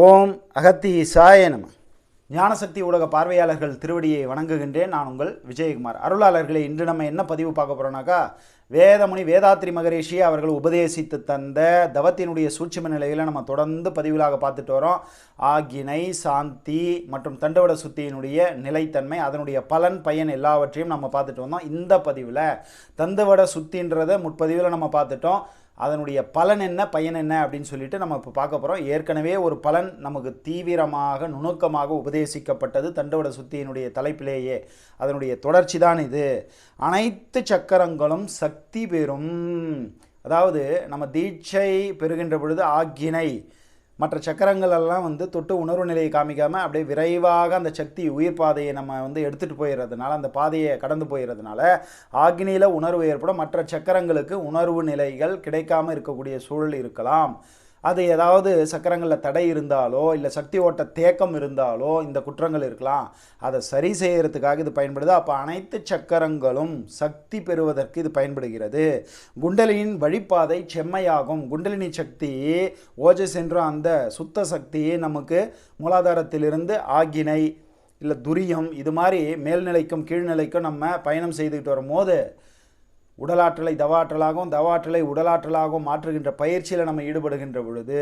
ஓம் அகத்தி சாய நம. ஞானசக்தி ஊடக பார்வையாளர்கள் திருவடியை வணங்குகின்றேன். நான் உங்கள் விஜயகுமார். அருளாளர்களை இன்று நம்ம என்ன பதிவு பார்க்க போகிறோம்னாக்கா வேதமுனி வேதாத்ரி மகரிஷி அவர்கள் உபதேசித்து தந்த தவத்தினுடைய சூட்சும நிலையில் நம்ம தொடர்ந்து பதிவுகளாக பார்த்துட்டு வரோம். ஆகினை சாந்தி மற்றும் தண்டவட சுத்தியினுடைய நிலைத்தன்மை அதனுடைய பலன் பயன் எல்லாவற்றையும் நம்ம பார்த்துட்டு வந்தோம். இந்த பதிவில் தந்தவட சுத்தின்றதை முற்பதிவில் நம்ம பார்த்துட்டோம். அதனுடைய பலன் என்ன பயன் என்ன அப்படின்னு சொல்லிட்டு நம்ம இப்போ பார்க்க போகிறோம் ஏற்கனவே ஒரு பலன் நமக்கு தீவிரமாக நுணுக்கமாக உபதேசிக்கப்பட்டது தண்டவட சுத்தியினுடைய தலைப்பிலேயே. அதனுடைய தொடர்ச்சி தான் இது. அனைத்து சக்கரங்களும் சக்தி பெறும். அதாவது நம்ம தீட்சை பெறுகின்ற பொழுது ஆக்கினை மற்ற சக்கரங்கள் எல்லாம் வந்து தொட்டு உணர்வு நிலையை காமிக்காமல் அப்படியே விரைவாக அந்த சக்தி உயிர் பாதையை நம்ம வந்து எடுத்துகிட்டு போயிடுறதுனால அந்த பாதையை கடந்து போயிடுறதுனால ஆக்னியில் உணர்வு ஏற்படும். மற்ற சக்கரங்களுக்கு உணர்வு நிலைகள் கிடைக்காமல் இருக்கக்கூடிய சூழல் இருக்கலாம். அது ஏதாவது சக்கரங்களில் தடை இருந்தாலோ இல்லை சக்தி ஓட்ட தேக்கம் இருந்தாலோ இந்த குற்றங்கள் இருக்கலாம். அதை சரி செய்கிறதுக்காக இது பயன்படுது. அப்போ அனைத்து சக்கரங்களும் சக்தி பெறுவதற்கு இது பயன்படுகிறது. குண்டலினின் வழிப்பாதை செம்மையாகும். குண்டலினி சக்தி ஓஜஸ் என்ற அந்த சுத்த சக்தி நமக்கு மூலாதாரத்திலிருந்து ஆகினை இல்லை துரியம் இது மாதிரி மேல்நிலைக்கும் கீழ்நிலைக்கும் நம்ம பயணம் செய்துக்கிட்டு வரும்போது உடலாற்றலை தவாற்றலாகவும் தவாற்றலை உடலாற்றலாகவும் மாற்றுகின்ற பயிற்சியில் நம்ம ஈடுபடுகின்ற பொழுது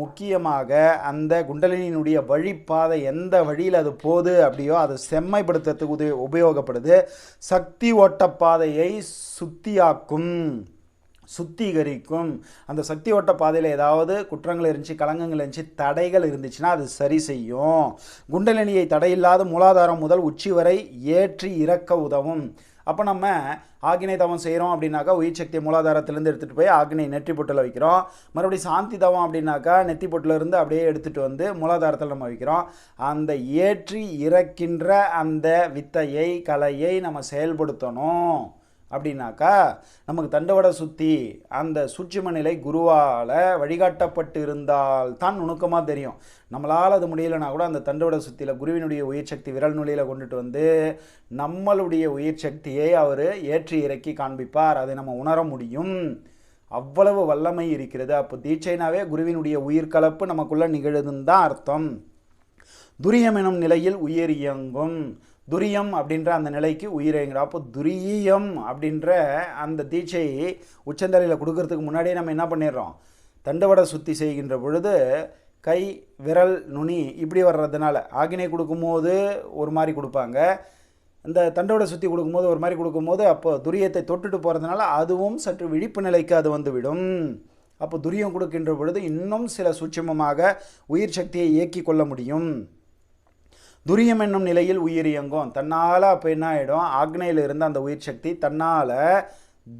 முக்கியமாக அந்த குண்டலினியினுடைய வழிப்பாதை எந்த வழியில் அது போகுது அப்படியோ அதை செம்மைப்படுத்துறதுக்கு உதவி உபயோகப்படுது. சக்தி ஓட்டப்பாதையை சுத்தியாக்கும் சுத்திகரிக்கும். அந்த சக்தி ஓட்ட பாதையில் ஏதாவது குற்றங்கள் இருந்துச்சு கலங்கங்கள் இருந்துச்சு தடைகள் இருந்துச்சுன்னா அது சரி செய்யும். குண்டலினியை தடையில்லாத மூலாதாரம் முதல் உச்சி வரை ஏற்றி இறக்க உதவும். அப்போ நம்ம ஆக்னை தவம் செய்கிறோம் அப்படின்னாக்கா உயிர் சக்தி மூலாதாரத்திலேருந்து எடுத்துகிட்டு போய் ஆக்னை நெற்றி பொட்டில் வைக்கிறோம். மறுபடியும் சாந்தி தவம் அப்படின்னாக்கா நெத்தி பொட்டிலருந்து அப்படியே எடுத்துகிட்டு வந்து மூலாதாரத்தில் நம்ம வைக்கிறோம். அந்த ஏற்றி இறக்கின்ற அந்த வித்தையை கலையை நம்ம செயல்படுத்தணும். அப்படின்னாக்கா நமக்கு தண்டவட சுத்தி அந்த சூட்சும நிலை குருவால் வழிகாட்டப்பட்டு இருந்தால் தான் நுணுக்கமாக தெரியும். நம்மளால் அது முடியலைன்னா கூட அந்த தண்டவட சுத்தியில் குருவினுடைய உயிர் சக்தி விரல் நுழையில் கொண்டுட்டு வந்து நம்மளுடைய உயிர் சக்தியை அவர் ஏற்றி இறக்கி காண்பிப்பார். அதை நம்ம உணர முடியும். அவ்வளவு வல்லமை இருக்கிறது. அப்போ தீட்சைனாவே குருவினுடைய உயிர் கலப்பு நமக்குள்ளே நிகழுதுன்னு தான் அர்த்தம். துரியம் எனும் நிலையில் உயிர் இயங்கும். துரியம் அப்படின்ற அந்த நிலைக்கு உயிர் அப்போ துரியம் அப்படின்ற அந்த தீட்சையை உச்சந்தலையில் கொடுக்கறதுக்கு முன்னாடியே நம்ம என்ன பண்ணிடுறோம்? தண்டவட சுத்தி செய்கின்ற பொழுது கை விரல் நுனி இப்படி வர்றதுனால ஆகினை கொடுக்கும்போது ஒரு மாதிரி கொடுப்பாங்க. இந்த தண்டோட சுற்றி கொடுக்கும்போது ஒரு மாதிரி கொடுக்கும்போது அப்போ துரியத்தை தொட்டுட்டு போகிறதுனால அதுவும் சற்று விழிப்பு நிலைக்கு அது வந்துவிடும். அப்போ துரியம் கொடுக்கின்ற பொழுது இன்னும் சில சூட்சமமாக உயிர் சக்தியை இயக்கி கொள்ள முடியும். துரியம் என்னும் நிலையில் உயிர் இயங்கும். தன்னால் அப்போ என்ன ஆகிடும் ஆக்னையில் இருந்த அந்த உயிர் சக்தி தன்னால்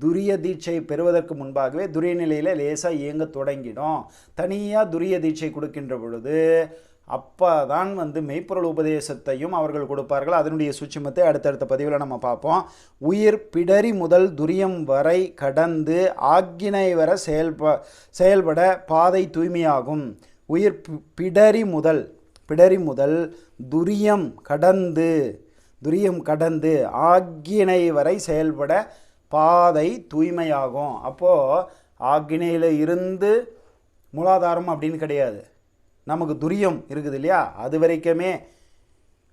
துரிய தீட்சை பெறுவதற்கு முன்பாகவே துரிய நிலையில் லேசாக இயங்க தொடங்கிடும். தனியாக துரிய தீட்சை கொடுக்கின்ற பொழுது அப்போ தான் வந்து மெய்ப்பொருள் உபதேசத்தையும் அவர்கள் கொடுப்பார்கள். அதனுடைய சூட்சுமத்தை அடுத்தடுத்த பதிவில் நம்ம பார்ப்போம். உயிர் பிடரி முதல் துரியம் வரை கடந்து ஆக்கினை வர செயல்ப செயல்பட பாதை தூய்மையாகும். உயிர் பி- பிடரி முதல் பிடரி முதல் துரியம் கடந்து துரியம் கடந்து ஆக்கினை வரை செயல்பட பாதை தூய்மையாகும். அப்போது ஆக்கினையில் இருந்து மூலாதாரம் அப்படின்னு கிடையாது. நமக்கு துரியம் இருக்குது இல்லையா? அது வரைக்குமே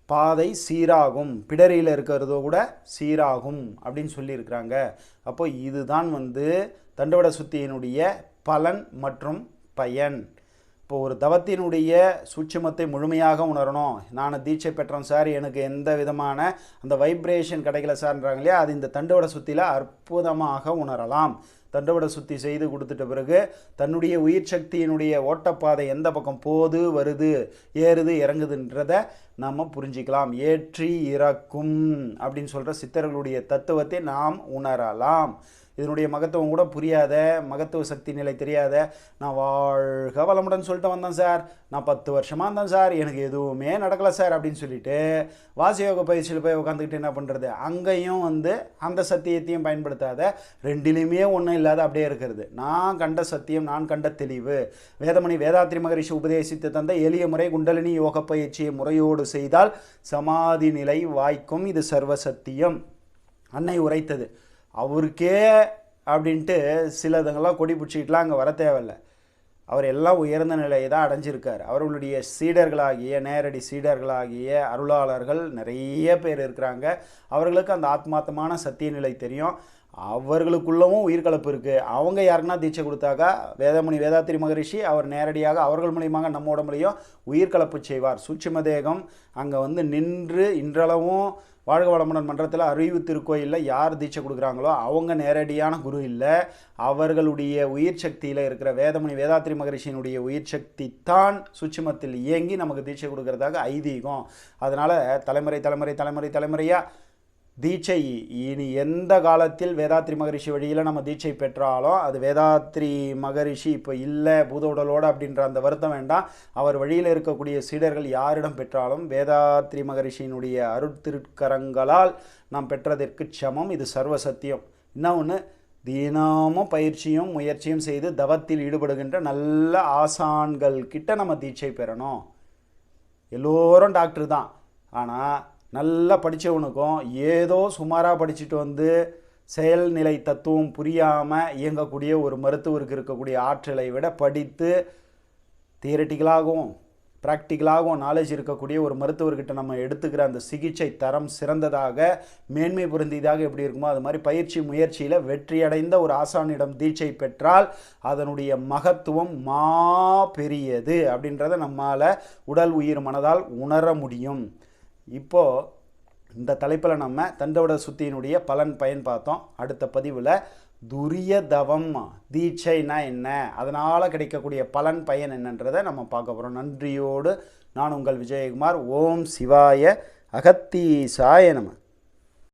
பாதை சீராகும். பிடரியில் இருக்கிறதோ கூட சீராகும் அப்படின்னு சொல்லியிருக்கிறாங்க. அப்போ இதுதான் வந்து தண்டவட சுத்தியினுடைய பலன் மற்றும் பயன். இப்போ ஒரு தவத்தினுடைய சூட்சமத்தை முழுமையாக உணரணும். நான் தீட்சை பெற்றேன் சார். எனக்கு எந்த விதமான அந்த வைப்ரேஷன் கிடைக்கல சார்ன்றாங்க இல்லையா? அது இந்த தண்டவட சுத்தியில் அற்புதமாக உணரலாம். தண்டவட சுத்தி செய்து கொடுத்துட்ட பிறகு தன்னுடைய உயிர் சக்தியினுடைய ஓட்டப்பாதை எந்த பக்கம் போது வருது ஏறுது இறங்குதுன்றத நம்ம புரிஞ்சிக்கலாம். ஏற்றி இறக்கும் அப்படின்னு சொல்கிற சித்தர்களுடைய தத்துவத்தை நாம் உணரலாம். இதனுடைய மகத்துவம் கூட புரியாத மகத்துவ சக்தி நிலை தெரியாத நான் வாழ்க வளமுடன் சொல்லிட்டு வந்தேன் சார். நான் பத்து வருஷமாக இருந்தேன் சார். எனக்கு எதுவுமே நடக்கலை சார் அப்படின்னு சொல்லிட்டு வாசயோக பயிற்சியில் போய் உட்காந்துக்கிட்டு என்ன பண்ணுறது அங்கேயும் வந்து அந்த சத்தியத்தையும் பயன்படுத்தாத ரெண்டிலையுமே ஒன்றும் இல்லாத அப்படியே இருக்கிறது. நான் கண்ட சத்தியம் நான் கண்ட தெளிவு. வேதமணி வேதாத்ரி மகரிஷி உபதேசித்து தந்த எளிய முறை குண்டலினி யோக பயிற்சியை முறையோடு செய்தால் சமாதி நிலை வாய்க்கும். இது சர்வ சத்தியம். அன்னை உரைத்தது. அவருக்கே அப்படின்ட்டு சிலதுங்கெல்லாம் கொடி பிடிச்சிக்கிட்டுலாம் அங்கே வர தேவையில்ல. அவர் எல்லாம் உயர்ந்த நிலையை தான் அடைஞ்சிருக்கார். அவர்களுடைய சீடர்களாகிய நேரடி சீடர்களாகிய அருளாளர்கள் நிறைய பேர் இருக்கிறாங்க. அவர்களுக்கு அந்த ஆத்மார்த்தமான சத்திய நிலை தெரியும். அவர்களுக்குள்ளவும் உயிர்கலப்பு இருக்குது அவங்க யாருக்குன்னா தீட்சை கொடுத்தாக்கா வேதமணி வேதாத்திரி மகரிஷி அவர் நேரடியாக அவர்கள் மூலியமாக நம்ம உடம்புலையும் உயிர்கலப்பு செய்வார். சூட்சும தேகம் அங்கே வந்து நின்று இன்றளவும் வாழ்க வளமுடன் மன்றத்தில் அறிவு திருக்கோயிலில் யார் தீட்சை கொடுக்குறாங்களோ அவங்க நேரடியான குரு இல்லை. அவர்களுடைய உயிர் சக்தியில் இருக்கிற வேதமணி வேதாத்திரி மகரிஷியினுடைய உயிர் சக்தி தான் சுட்சுமத்தில் இயங்கி நமக்கு தீட்சை கொடுக்கறதாக ஐதீகம். அதனால் தலைமுறை தலைமுறை தலைமுறை தலைமுறையாக தீட்சை. இனி எந்த காலத்தில் வேதாத்ரி மகரிஷி வழியில் நம்ம தீட்சை பெற்றாலும் அது வேதாத்ரி மகரிஷி இப்போ இல்லை பூத உடலோடு அப்படின்ற அந்த வருத்தம் வேண்டாம். அவர் வழியில் இருக்கக்கூடிய சீடர்கள் யாரிடம் பெற்றாலும் வேதாத்ரி மகரிஷியினுடைய அருட்திருக்கரங்களால் நாம் பெற்றதற்கு சமம். இது சர்வ சத்தியம். ஒன்று தினமும் பயிற்சியும் முயற்சியும் செய்து தவத்தில் ஈடுபடுகின்ற நல்ல ஆசான்கள் கிட்ட நம்ம தீட்சை பெறணும். எல்லோரும் டாக்டர் தான். ஆனால் நல்லா படித்தவனுக்கும் ஏதோ சுமாராக படிச்சுட்டு வந்து செயல்நிலை தத்துவம் புரியாமல் இயங்கக்கூடிய ஒரு மருத்துவருக்கு இருக்கக்கூடிய ஆற்றலை விட படித்து தியரட்டிக்கலாகவும் ப்ராக்டிக்கலாகவும் நாலேஜ் இருக்கக்கூடிய ஒரு மருத்துவர்கிட்ட நம்ம எடுத்துக்கிற அந்த சிகிச்சை தரம் சிறந்ததாக மேன்மை பொருந்தியதாக எப்படி இருக்குமோ அது மாதிரி பயிற்சி முயற்சியில் வெற்றியடைந்த ஒரு ஆசானிடம் தீட்சை பெற்றால் அதனுடைய மகத்துவம் மா பெரியது அப்படின்றத நம்மால் உடல் உயிர் மனதால் உணர முடியும். இப்போது இந்த தலைப்பில் நம்ம தண்டவட சுத்தியினுடைய பலன் பயன் பார்த்தோம். அடுத்த பதிவில் துரிய தவம் தீட்சைனா என்ன? அதனால் கிடைக்கக்கூடிய பலன் பயன் என்னன்றதை நம்ம பார்க்க போகிறோம் நன்றியோடு நான் உங்கள் விஜயகுமார். ஓம் சிவாய அகத்தீசாய நம்ம